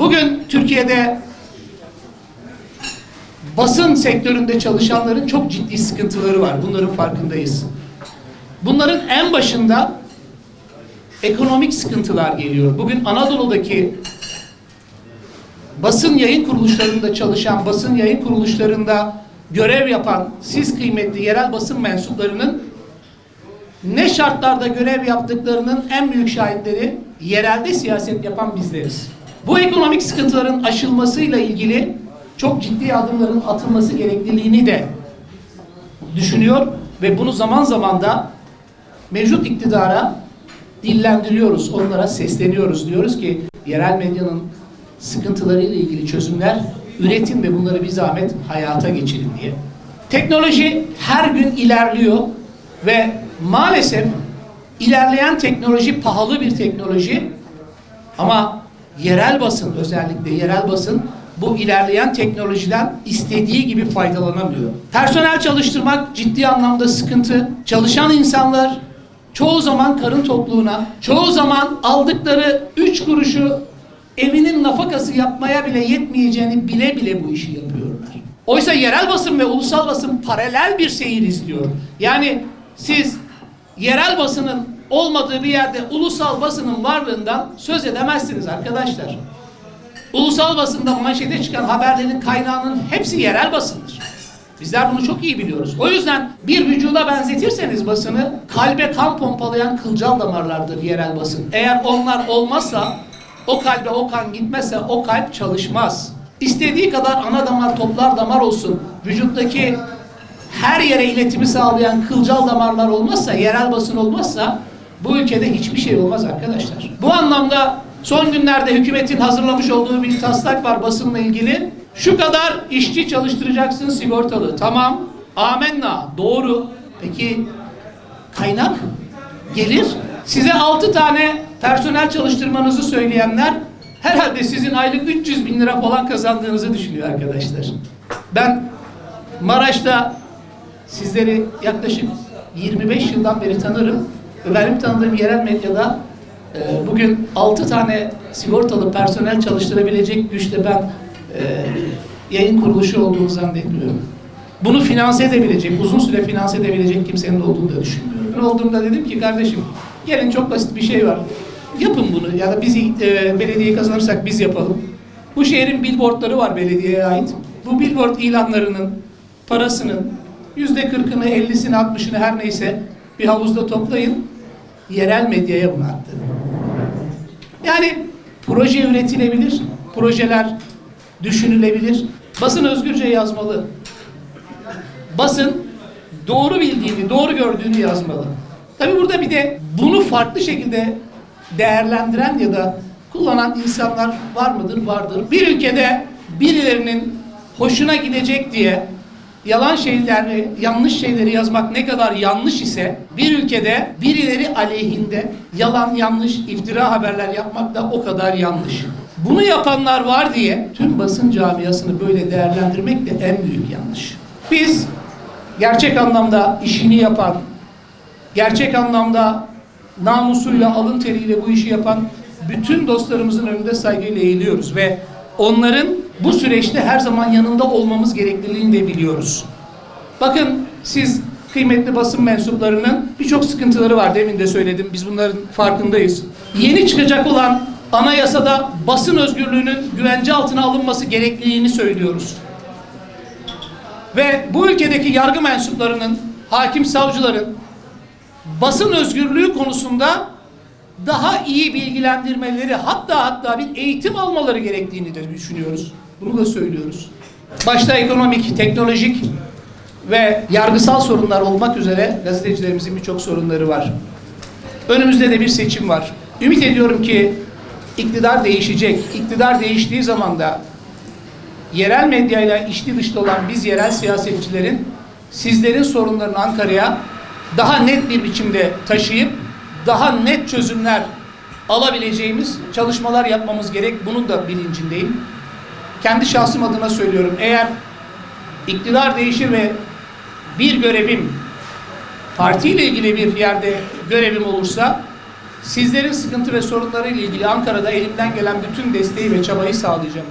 Bugün Türkiye'de basın sektöründe çalışanların çok ciddi sıkıntıları var. Bunların farkındayız. Bunların en başında ekonomik sıkıntılar geliyor. Bugün Anadolu'daki basın yayın kuruluşlarında çalışan, basın yayın kuruluşlarında görev yapan siz kıymetli yerel basın mensuplarının ne şartlarda görev yaptıklarının en büyük şahitleri yerelde siyaset yapan bizleriz. Bu ekonomik sıkıntıların aşılmasıyla ilgili çok ciddi adımların atılması gerekliliğini de düşünüyor ve bunu zaman zaman da mevcut iktidara dillendiriyoruz, onlara sesleniyoruz. Diyoruz ki yerel medyanın sıkıntılarıyla ilgili çözümler üretin ve bunları bir zahmet hayata geçirin diye. Teknoloji her gün ilerliyor ve maalesef ilerleyen teknoloji pahalı bir teknoloji ama yerel basın özellikle yerel basın bu ilerleyen teknolojiden istediği gibi faydalanamıyor. Personel çalıştırmak ciddi anlamda sıkıntı. Çalışan insanlar çoğu zaman karın tokluğuna, çoğu zaman aldıkları üç kuruşu evinin nafakası yapmaya bile yetmeyeceğini bile bile bu işi yapıyorlar. Oysa yerel basın ve ulusal basın paralel bir seyir izliyor. Yani siz yerel basının olmadığı bir yerde ulusal basının varlığından söz edemezsiniz arkadaşlar. Ulusal basında manşete çıkan haberlerin kaynağının hepsi yerel basındır. Bizler bunu çok iyi biliyoruz. O yüzden bir vücuda benzetirseniz basını kalbe kan pompalayan kılcal damarlardır yerel basın. Eğer onlar olmazsa o kalbe o kan gitmezse o kalp çalışmaz. İstediği kadar ana damar toplar damar olsun. Vücuttaki her yere iletimi sağlayan kılcal damarlar olmazsa, yerel basın olmazsa bu ülkede hiçbir şey olmaz arkadaşlar. Bu anlamda son günlerde hükümetin hazırlamış olduğu bir taslak var basınla ilgili. Şu kadar işçi çalıştıracaksın sigortalı. Tamam. Amenna. Doğru. Peki kaynak gelir. Size 6 tane personel çalıştırmanızı söyleyenler herhalde sizin aylık 300 bin lira falan kazandığınızı düşünüyor arkadaşlar. Ben Maraş'ta sizleri yaklaşık 25 yıldan beri tanırım. Benim tanıdığım yerel medyada e, bugün 6 tane sigortalı personel çalıştırabilecek güçte ben e, yayın kuruluşu olduğunu zannetmiyorum. Bunu finanse edebilecek, uzun süre finanse edebilecek kimsenin olduğunu da düşünmüyorum. Ben olduğumda dedim ki kardeşim gelin çok basit bir şey var. Yapın bunu ya da biz e, belediyeyi kazanırsak biz yapalım. Bu şehrin billboardları var belediyeye ait. Bu billboard ilanlarının parasının yüzde kırkını, ellisini, altmışını her neyse bir havuzda toplayın. Yerel medyaya bunu aktarın. Yani proje üretilebilir, projeler düşünülebilir. Basın özgürce yazmalı. Basın doğru bildiğini, doğru gördüğünü yazmalı. Tabi burada bir de bunu farklı şekilde değerlendiren ya da kullanan insanlar var mıdır? Vardır. Bir ülkede birilerinin hoşuna gidecek diye yalan şeyleri, yanlış şeyleri yazmak ne kadar yanlış ise bir ülkede birileri aleyhinde yalan, yanlış, iftira haberler yapmak da o kadar yanlış. Bunu yapanlar var diye tüm basın camiasını böyle değerlendirmek de en büyük yanlış. Biz gerçek anlamda işini yapan, gerçek anlamda namusuyla, alın teriyle bu işi yapan bütün dostlarımızın önünde saygıyla eğiliyoruz ve onların bu süreçte her zaman yanında olmamız gerekliliğini de biliyoruz. Bakın siz kıymetli basın mensuplarının birçok sıkıntıları var. Demin de söyledim. Biz bunların farkındayız. Yeni çıkacak olan anayasada basın özgürlüğünün güvence altına alınması gerekliliğini söylüyoruz. Ve bu ülkedeki yargı mensuplarının, hakim savcıların basın özgürlüğü konusunda daha iyi bilgilendirmeleri hatta hatta bir eğitim almaları gerektiğini de düşünüyoruz. Bunu da söylüyoruz. Başta ekonomik, teknolojik ve yargısal sorunlar olmak üzere gazetecilerimizin birçok sorunları var. Önümüzde de bir seçim var. Ümit ediyorum ki iktidar değişecek. İktidar değiştiği zaman da yerel medyayla içli dışlı olan biz yerel siyasetçilerin sizlerin sorunlarını Ankara'ya daha net bir biçimde taşıyıp daha net çözümler alabileceğimiz çalışmalar yapmamız gerek. Bunun da bilincindeyim. Kendi şahsım adına söylüyorum. Eğer iktidar değişir ve bir görevim partiyle ilgili bir yerde görevim olursa Sizlerin sıkıntı ve sorunları ile ilgili Ankara'da elimden gelen bütün desteği ve çabayı sağlayacağım.